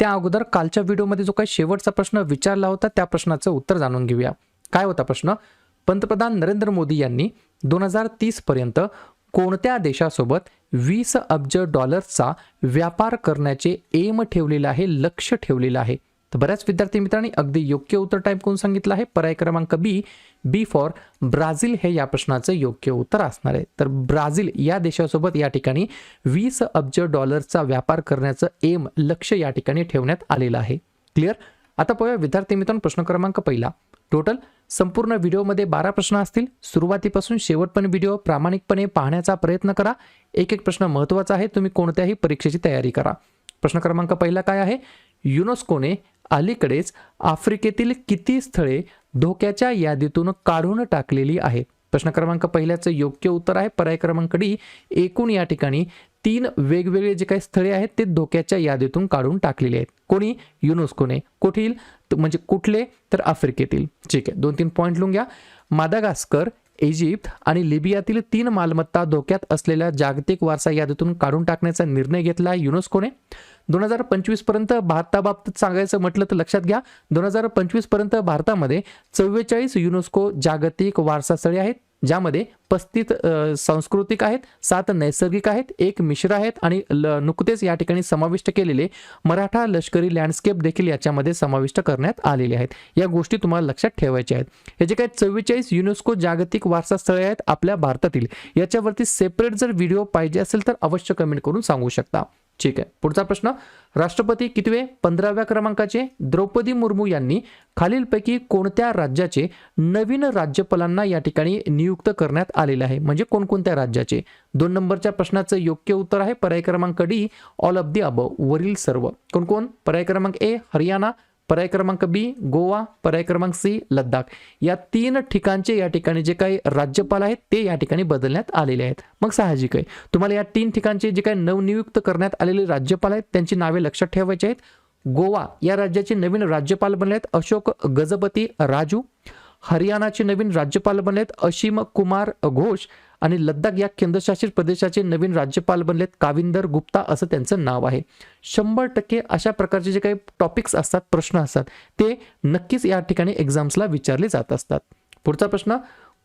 त्या अगोदर कालच्या व्हिडिओमध्ये जो काही शेवटचा प्रश्न विचारला होता त्या प्रश्नाचं उत्तर जाणून घेऊया. काय होता प्रश्न? पंतप्रधान नरेंद्र मोदी यांनी दोन हजार तीसपर्यंत कोणत्या देशासोबत वीस अब्ज डॉलर्सचा व्यापार करण्याचे एम ठेवलेलं आहे लक्ष ठेवलेलं आहे? तर बऱ्याच विद्यार्थी मित्रांनी अगदी योग्य उत्तर टाईप करून सांगितलं आहे. पर्याय क्रमांक बी बी फॉर ब्राझील हे या प्रश्नाचं योग्य उत्तर असणार आहे. तर ब्राझील या देशासोबत या ठिकाणी वीस अब्ज डॉलरचा व्यापार करण्याचं एम लक्ष या ठिकाणी ठेवण्यात आलेलं आहे. क्लिअर आता पाहूया विद्यार्थी मित्रांनो प्रश्न क्रमांक पहिला. टोटल संपूर्ण व्हिडिओमध्ये बारा प्रश्न असतील. सुरुवातीपासून शेवटपर्यंत व्हिडिओ प्रामाणिकपणे पाहण्याचा प्रयत्न करा. एक एक प्रश्न महत्त्वाचा आहे. तुम्ही कोणत्याही परीक्षेची तयारी करा. प्रश्न क्रमांक पहिला काय आहे? युनेस्कोने अलीकडेच आफ्रिकेतील किती स्थळे धोक्याच्या यादीतून काढून टाकलेली आहेत प्रश्न क्रमांक पहिल्याचं योग्य उत्तर आहे. पर्याय क्रमांक डी एकूण या ठिकाणी तीन वेगवेगळे जे काही स्थळे आहेत ते धोक्याच्या यादीतून काढून टाकलेले आहेत. कोणी? युनेस्कोने कुठील? म्हणजे कुठले? तर आफ्रिकेतील. ठीक आहे. दोन तीन पॉईंट लिहून घ्या. मादागास्कर इजिप्त आणि लिबियातील तीन मालमत्ता धोक्यात असलेल्या जागतिक वारसा यादीतून काढून टाकण्याचा निर्णय घेतला युनेस्कोने दोन हजार पंचवीसपर्यंत भारताबाबतीत सांगायचं म्हटलं तर लक्षात घ्या. दोन हजार पंचवीसपर्यंत भारतामध्ये चव्वेचाळीस युनेस्को जागतिक वारसास्थळे आहेत ज्यामध्ये पस्तीस सांस्कृतिक आहेत सात नैसर्गिक आहेत एक मिश्र आहेत आणि ल- नुकतेच या ठिकाणी समाविष्ट केलेले मराठा लष्करी लँडस्केप देखील याच्यामध्ये समाविष्ट करण्यात आलेले आहेत. या गोष्टी तुम्हाला लक्षात ठेवायच्या आहेत. हे जे काही चव्वेचाळीस युनेस्को जागतिक वारसा स्थळे आहेत आपल्या भारतातील याच्यावरती सेपरेट जर व्हिडिओ पाहिजे असेल तर अवश्य कमेंट करून सांगू शकता. ठीक आहे. पुढचा प्रश्न राष्ट्रपती कितवे पंधराव्या क्रमांकाचे द्रौपदी मुर्मू यांनी खालीलपैकी कोणत्या राज्याचे नवीन राज्यपालांना या ठिकाणी नियुक्त करण्यात आलेले आहे? म्हणजे कोणकोणत्या राज्याचे? दोन नंबरच्या प्रश्नाचं योग्य उत्तर आहे. पर्याय क्रमांक D all of the above वरील सर्व. कोणकोण पर्याय क्रमांक ए हरियाणा पर्याय क्रमांक बी गोवा पर्याय क्रमांक सी लद्दाख. या तीन ठिकाणचे या ठिकाणी जे काही राज्यपाल आहेत ते या ठिकाणी बदलण्यात आलेले आहेत. मग साहजिक आहे. तुम्हाला या तीन ठिकाणचे जे काही नवनियुक्त करण्यात आलेले राज्यपाल आहेत त्यांची नावे लक्षात ठेवायची आहेत. गोवा या राज्याचे नवीन राज्यपाल बनले आहेत अशोक गजपती राजू. हरियाणाचे नवीन राज्यपाल बनले आहेत अशीम कुमार घोष. आणि लद्दाख या केंद्रशासित प्रदेशाचे नवीन राज्यपाल बनलेत काविंदर गुप्ता असं त्यांचं नाव आहे. शंभर टक्के अशा प्रकारचे जे काही टॉपिक्स असतात प्रश्न असतात ते नक्कीच या ठिकाणी एक्झाम्सला विचारले जात असतात. पुढचा प्रश्न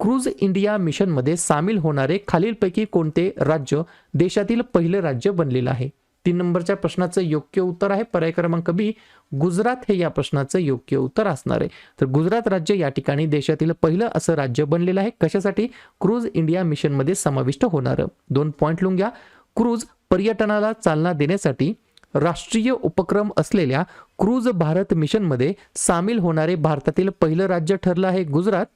क्रूज इंडिया मिशनमध्ये सामील होणारे खालीलपैकी कोणते राज्य देशातील पहिलं राज्य बनलेलं आहे? तीन नंबरच्या प्रश्नाचं योग्य उत्तर आहे. पर्याय क्रमांक बी गुजरात हे या प्रश्नाचं योग्य उत्तर असणार आहे. तर गुजरात राज्य या ठिकाणी देशातील पहिलं असं राज्य बनलेलं आहे. कशासाठी? क्रूज इंडिया मिशनमध्ये समाविष्ट होणारं. दोन पॉईंट लिहून घ्या. क्रूज पर्यटनाला चालना देण्यासाठी राष्ट्रीय उपक्रम असलेल्या क्रूज भारत मिशनमध्ये सामील होणारे भारतातील पहिलं राज्य ठरलं आहे गुजरात.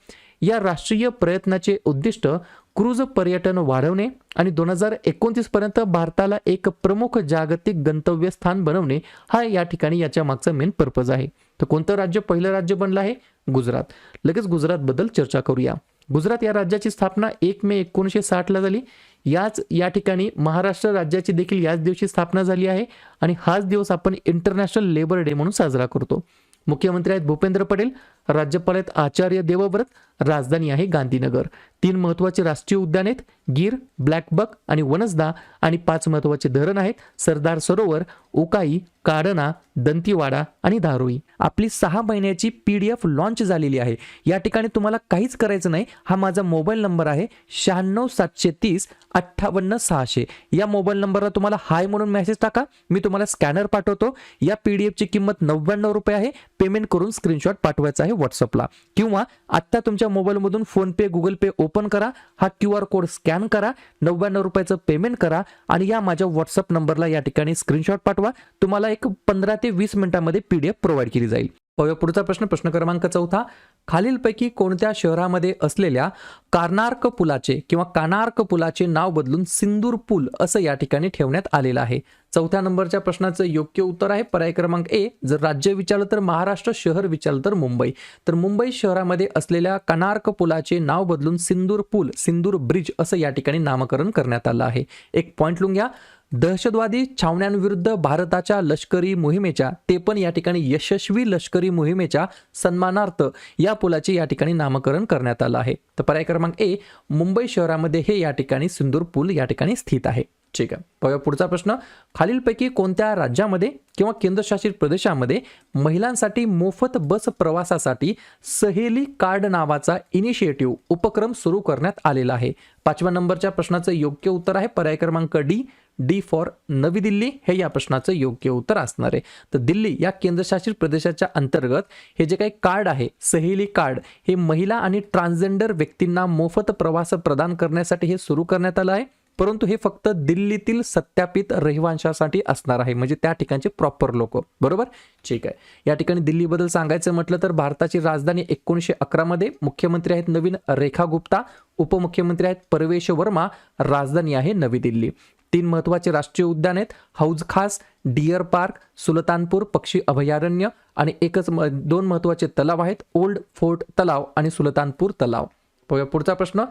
या राष्ट्रीय प्रयत्नाचे उद्दिष्ट क्रूज पर्यटन वाढवणे आणि दोन हजार एकोणतीसपर्यंत भारताला एक प्रमुख जागतिक गंतव्य स्थान बनवणे हा या ठिकाणी याच्या मागचा मेन पर्पज आहे. तर कोणतं राज्य पहिलं राज्य बनलं आहे? गुजरात. लगेच गुजरातबद्दल चर्चा करूया. गुजरात या राज्याची स्थापना एक मे एकोणीसशे साठला झाली. याच या ठिकाणी महाराष्ट्र राज्याची देखील याच दिवशी स्थापना झाली आहे आणि हाच दिवस आपण इंटरनॅशनल लेबर डे म्हणून साजरा करतो. मुख्यमंत्री आहेत भूपेंद्र पटेल राज्यपाल आहेत आचार्य देवव्रत राजधानी आहे गांधीनगर. तीन महत्त्वाचे राष्ट्रीय उद्यान आहेत गिर ब्लॅकबक आणि वनसदा आणि पाच महत्त्वाचे धरण आहेत सरदार सरोवर उकाई काडना दंतीवाडा आणि धारोई. आपली सहा महिन्याची पी डी एफ लॉन्च झालेली आहे. या ठिकाणी तुम्हाला काहीच करायचं नाही. हा माझा मोबाईल नंबर आहे शहाण्णव सातशे तीस अठ्ठावन्न सहाशे. या मोबाईल नंबरला तुम्हाला हाय म्हणून मेसेज टाका. मी तुम्हाला स्कॅनर पाठवतो. या पी डी एफची किंमत नव्याण्णव रुपये आहे. पेमेंट करून स्क्रीनशॉट पाठवायचा आहे व्हॉट्सअपला किंवा आत्ता तुमच्या मोबाईलमधून फोनपे गुगल पे ओपन करा हा क्यू आर कोड स्कॅन करा नव्याण्णव रुपयाचं पेमेंट करा आणि या माझ्या व्हॉट्सअप नंबरला या ठिकाणी स्क्रीनशॉट पाठवा. तुम्हाला एक पंधरा ते वीस मिनिटांमध्ये पी डी एफ प्रोव्हाइड केली जाईल. पाहूया पुढचा प्रश्न प्रश्न क्रमांक चौथा. खालीलपैकी कोणत्या शहरामध्ये असलेल्या कार्नार्क पुलाचे किंवा कानार्क पुलाचे नाव बदलून सिंदूर पूल असं या ठिकाणी ठेवण्यात आलेलं आहे? चौथ्या नंबरच्या प्रश्नाचं योग्य उत्तर आहे. पर्याय क्रमांक ए जर राज्य विचारलं तर महाराष्ट्र शहर विचारलं तर मुंबई. तर मुंबई शहरामध्ये असलेल्या कनार्क पुलाचे नाव बदलून सिंदूर पूल सिंदूर ब्रिज असं या ठिकाणी नामकरण करण्यात आलं आहे. एक पॉईंट लिहून घ्या. दहशतवादी छावण्यांविरुद्ध भारताच्या लष्करी मोहिमेच्या ते पण या ठिकाणी यशस्वी लष्करी मोहिमेच्या सन्मानार्थ या पुलाचे या ठिकाणी नामकरण करण्यात आलं आहे. तर पर्याय क्रमांक ए मुंबई शहरामध्ये हे या ठिकाणी सिंदूर पूल या ठिकाणी स्थित आहे. ठीक आहे. बघा पुढचा प्रश्न. खालीलपैकी कोणत्या राज्यामध्ये किंवा केंद्रशासित प्रदेशामध्ये महिलांसाठी मोफत बस प्रवासासाठी सहेली कार्ड नावाचा इनिशिएटिव्ह उपक्रम सुरू करण्यात आलेला आहे? पाचव्या नंबरच्या प्रश्नाचं योग्य उत्तर आहे पर्याय क्रमांक डी. डी फॉर नवी दिल्ली. हे या प्रश्नाचं योग्य उत्तर असणार आहे. तर दिल्ली या केंद्रशासित प्रदेशाच्या अंतर्गत हे जे काही कार्ड आहे सहेली कार्ड हे महिला आणि ट्रान्सजेंडर व्यक्तींना मोफत प्रवास प्रदान करण्यासाठी हे सुरू करण्यात आलं आहे. परंतु हे फक्त दिल्लीतील सत्यापित रहिवाशांसाठी असणार आहे. म्हणजे त्या ठिकाणचे प्रॉपर लोक. बरोबर? ठीक आहे. या ठिकाणी दिल्लीबद्दल सांगायचं म्हटलं तर भारताची राजधानी एकोणीसशे अकरामध्ये मुख्यमंत्री आहेत नवीन रेखा गुप्ता उपमुख्यमंत्री आहेत परवेश वर्मा राजधानी आहे नवी दिल्ली. तीन महत्त्वाचे राष्ट्रीय उद्यान आहेत. हौज खास डियर पार्क सुलतानपूर पक्षी अभयारण्य आणि एकच म दोन महत्त्वाचे तलाव आहेत. ओल्ड फोर्ट तलाव आणि सुलतानपूर तलाव. पुढचा प्रश्न.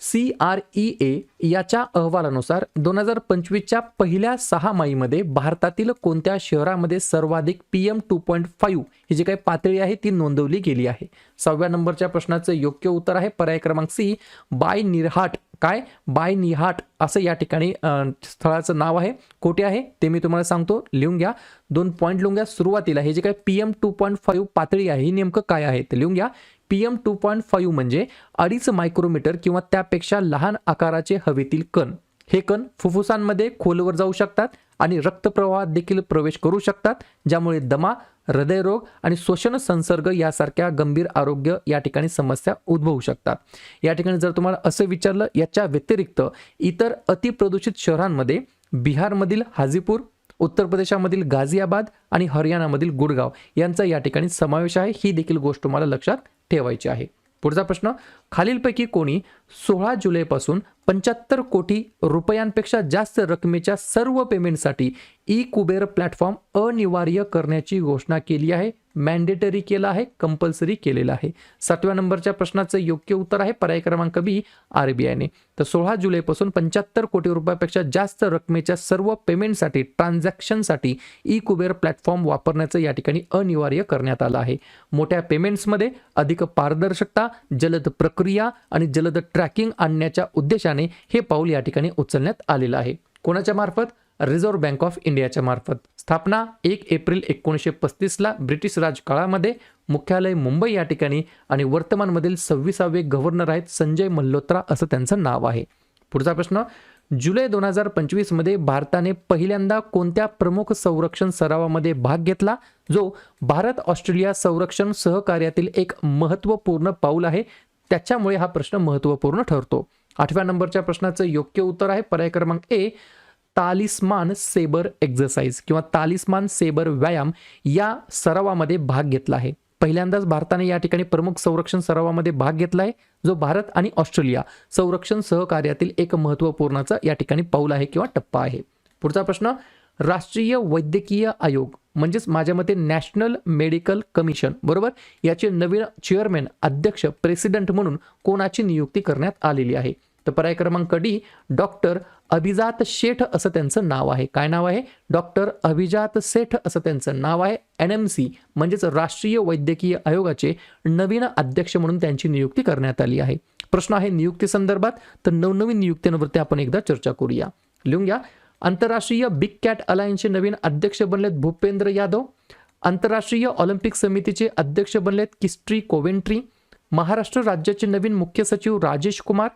सी आर ई ए याच्या अहवालानुसार दोन हजार पंचवीसच्या पहिल्या सहा माईमध्ये भारतातील कोणत्या शहरामध्ये सर्वाधिक P M two point five ही जी काही पातळी आहे ती नोंदवली गेली आहे? सहाव्या नंबरच्या प्रश्नाचं योग्य उत्तर आहे. पर्याय क्रमांक सी बाय निरहाट. काय? बाय निहाट असं या ठिकाणी स्थळाचं नाव आहे. कोठे आहे? ते मी तुम्हाला सांगतो. लिहून घ्या. दोन पॉईंट लिहून घ्या. सुरुवातीला हे जे काय P M two point five पातळी आहे ही नेमकं काय आहे? ते लिहून घ्या. P M two point five म्हणजे अडीच मायक्रोमीटर किंवा त्यापेक्षा लहान आकाराचे हवेतील कण. हे कण फुफ्फुसांमध्ये खोलवर जाऊ शकतात आणि रक्तप्रवाहात देखील प्रवेश करू शकतात ज्यामुळे दमा हृदयरोग आणि श्वसन संसर्ग यासारख्या गंभीर आरोग्य या ठिकाणी समस्या उद्भवू शकतात. या ठिकाणी जर तुम्हाला असं विचारलं याच्या व्यतिरिक्त इतर अतिप्रदूषित शहरांमध्ये बिहारमधील हाजीपूर उत्तर प्रदेशामधील गाझियाबाद आणि हरियाणामधील गुडगाव यांचा या ठिकाणी समावेश आहे. ही देखील गोष्ट तुम्हाला लक्षात ठेवायची आहे. पुढचा प्रश्न खालीलपैकी कोणी सोळा जुलैपासून पंच्याहत्तर कोटी रुपयांपेक्षा जास्त रकमेच्या सर्व पेमेंटसाठी ई कुबेर प्लॅटफॉर्म अनिवार्य करण्याची घोषणा केली आहे. मॅन्डेटरी केलं आहे कंपल्सरी केलेलं आहे. सातव्या नंबरच्या प्रश्नाचं योग्य उत्तर आहे पर्याय क्रमांक बी आर बी आयने. तर सोळा जुलैपासून पंच्याहत्तर कोटी रुपयापेक्षा जास्त रकमेच्या सर्व पेमेंटसाठी ट्रान्झॅक्शनसाठी ई कुबेर प्लॅटफॉर्म वापरण्याचं या ठिकाणी अनिवार्य करण्यात आलं आहे. मोठ्या पेमेंट्समध्ये अधिक पारदर्शकता जलद प्रक्रिया आणि जलद ट्रॅकिंग आणण्याच्या उद्देशाने हे पाऊल या ठिकाणी उचलण्यात आलेलं आहे. कोणाच्या मार्फत? रिझर्व्ह बँक ऑफ इंडियाच्या मार्फत. स्थापना एक एप्रिल एकोणीसशे पस्तीसला ब्रिटिश राजकाळामध्ये मुख्यालय मुंबई या ठिकाणी आणि वर्तमानमधील सव्वीसावे गव्हर्नर आहेत संजय मल्होत्रा असं त्यांचं नाव आहे. पुढचा प्रश्न जुलै दोन हजार पंचवीसमध्ये भारताने पहिल्यांदा कोणत्या प्रमुख संरक्षण सरावामध्ये भाग घेतला? जो भारत ऑस्ट्रेलिया संरक्षण सहकार्यातील एक महत्त्वपूर्ण पाऊल आहे त्याच्यामुळे हा प्रश्न महत्त्वपूर्ण ठरतो. आठव्या नंबरच्या प्रश्नाचं योग्य उत्तर आहे पर्याय क्रमांक ए तालिस्मान सेबर एक्झरसाइज किंवा तालिस्मान सेबर व्यायाम या सरावामध्ये भाग घेतला आहे. पहिल्यांदाच भारताने या ठिकाणी प्रमुख संरक्षण सरावामध्ये भाग घेतला आहे जो भारत आणि ऑस्ट्रेलिया संरक्षण सहकार्यातील एक महत्त्वपूर्णाचा या ठिकाणी पाऊल आहे किंवा टप्पा आहे. पुढचा प्रश्न राष्ट्रीय वैद्यकीय आयोग म्हणजेच माझ्या मते नॅशनल मेडिकल कमिशन बरोबर? याचे नवीन चेअरमॅन अध्यक्ष प्रेसिडेंट म्हणून कोणाची नियुक्ती करण्यात आलेली आहे? तर पर्याय क्रमांक डी डॉक्टर अभिजात शेठ असं त्यांचं नाव आहे. काय नाव आहे? डॉक्टर अभिजात सेठ असं त्यांचं नाव आहे. एन एम सी म्हणजेच राष्ट्रीय वैद्यकीय आयोगाचे नवीन अध्यक्ष म्हणून त्यांची नियुक्ती करण्यात आली आहे. प्रश्न आहे नियुक्ती संदर्भात. तर नवनवीन नियुक्त्यांवरती आपण एकदा चर्चा करूया. लिहून घ्या. आंतरराष्ट्रीय बिग कॅट अलायन्सचे नवीन अध्यक्ष बनलेत भूपेंद्र यादव. आंतरराष्ट्रीय ऑलिम्पिक समितीचे अध्यक्ष बनलेत किस्ट्री कोवेंट्री. महाराष्ट्र राज्याचे नवीन मुख्य सचिव राजेश कुमार.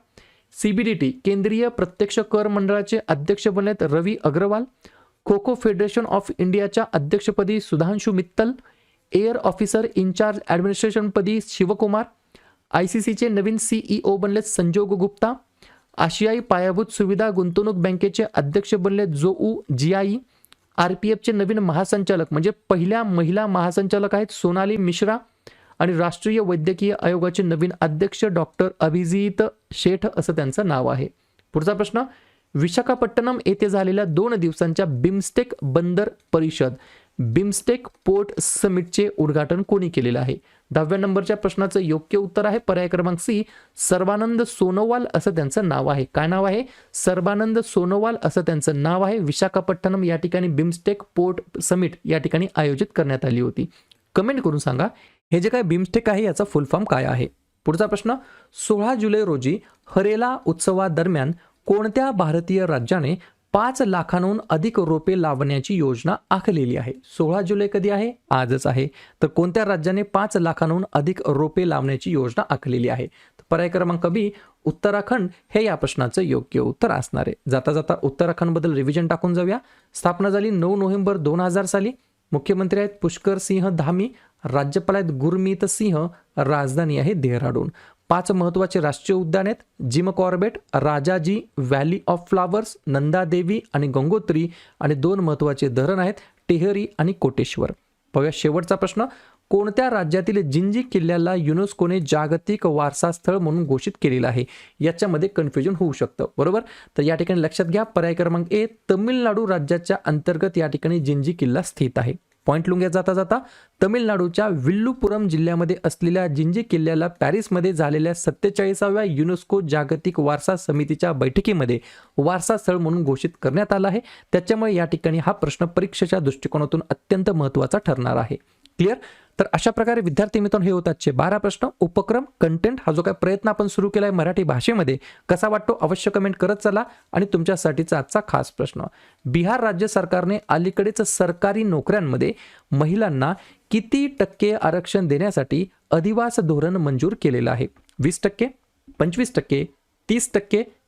सीबीडीटी केंद्रीय प्रत्यक्ष कर मंडळाचे अध्यक्ष बनलेत रवी अग्रवाल खो खो फेडरेशन ऑफ इंडियाच्या अध्यक्षपदी Sudhanshu Mittal air officer incharge ॲडमिनिस्ट्रेशनपदी Shivkumar I C सीचे नवीन सीईओ बनलेत संजोग गुप्ता आशियाई पायाभूत सुविधा गुंतवणूक बँकेचे अध्यक्ष बनले ऊ जिआई आर पी एफचे नवीन महासंचालक म्हणजे पहिल्या महिला महासंचालक आहेत सोनाली मिश्रा आणि राष्ट्रीय वैद्यकीय आयोगाचे नवीन अध्यक्ष डॉक्टर अभिजित शेठ असं त्यांचं नाव आहे. पुढचा प्रश्न विशाखापट्टणम येथे झालेल्या दोन दिवसांच्या बिमस्टेक बंदर परिषद बिमस्टेक पोर्ट समिटचे उद्घाटन कोणी केलेलं आहे? दहाव्या नंबरच्या प्रश्नाचं योग्य उत्तर आहे पर्याय क्रमांक सी सर्वानंद सोनोवाल असं त्यांचं नाव आहे. काय नाव आहे? सर्वानंद सोनोवाल असं त्यांचं नाव आहे. विशाखापट्टणम या ठिकाणी बिमस्टेक पोर्ट समिट या ठिकाणी आयोजित करण्यात आली होती. कमेंट करून सांगा. हे जे काय बिमस्टेक आहे याचा फुल फॉर्म काय आहे? पुढचा प्रश्न सोळा जुलै रोजी हरेला उत्सवादरम्यान कोणत्या भारतीय राज्याने पाच लाखांहून अधिक रोपे लावण्याची योजना आखलेली आहे? सोळा जुलै कधी आहे? आजच आहे. तर कोणत्या राज्याने पाच लाखांहून अधिक रोपे लावण्याची योजना आखलेली आहे? पर्याय क्रमांक बी उत्तराखंड. हे या प्रश्नाचं योग्य उत्तर असणार आहे. जाता जाता उत्तराखंडबद्दल रिव्हिजन टाकून जाऊया. स्थापना झाली नऊ नोव्हेंबर दोन हजार साली. मुख्यमंत्री आहेत पुष्कर सिंह धामी राज्यपाल आहेत गुरमीत सिंह राजधानी आहे देहराडून. पाच महत्त्वाचे राष्ट्रीय उद्यान आहेत Jim Corbett Rajaji valley of flowers Nandadevi आणि गंगोत्री आणि दोन महत्त्वाचे धरण आहेत टेहरी आणि कोटेश्वर. पाहूया शेवटचा प्रश्न. कोणत्या राज्यातील जिंजी किल्ल्याला युनेस्कोने जागतिक वारसा स्थळ म्हणून घोषित केलेलं आहे? याच्यामध्ये कन्फ्युजन होऊ शकतं. बरोबर? तर या ठिकाणी लक्षात घ्या पर्याय क्रमांक ए तमिळनाडू राज्याच्या अंतर्गत या ठिकाणी जिंजी किल्ला स्थित आहे. पॉईंट लुंग्या जाता जाता तमिळनाडूच्या विल्लुपुरम जिल्ह्यामध्ये असलेल्या जिंजी किल्ल्याला पॅरिसमध्ये झालेल्या सत्तेचाळीसाव्या युनेस्को जागतिक वारसा समितीच्या बैठकीमध्ये वारसा स्थळ म्हणून घोषित करण्यात आला आहे. त्याच्यामुळे या ठिकाणी हा प्रश्न परीक्षेच्या दृष्टिकोनातून अत्यंत महत्त्वाचा ठरणार आहे. क्लिअर? तर अशा प्रकारे विद्यार्थी मित्रांनो हे होतातचे बारा प्रश्न. उपक्रम कंटेंट हा जो काही प्रयत्न आपण सुरू केला आहे मराठी भाषेमध्ये कसा वाटतो अवश्य कमेंट करत चला आणि तुमच्यासाठीचा आजचा खास प्रश्न. बिहार राज्य सरकारने अलीकडेच सरकारी नोकऱ्यांमध्ये महिलांना किती टक्के आरक्षण देण्यासाठी अधिवास धोरण मंजूर केलेलं आहे? वीस टक्के पंचवीस टक्के तीस टक्के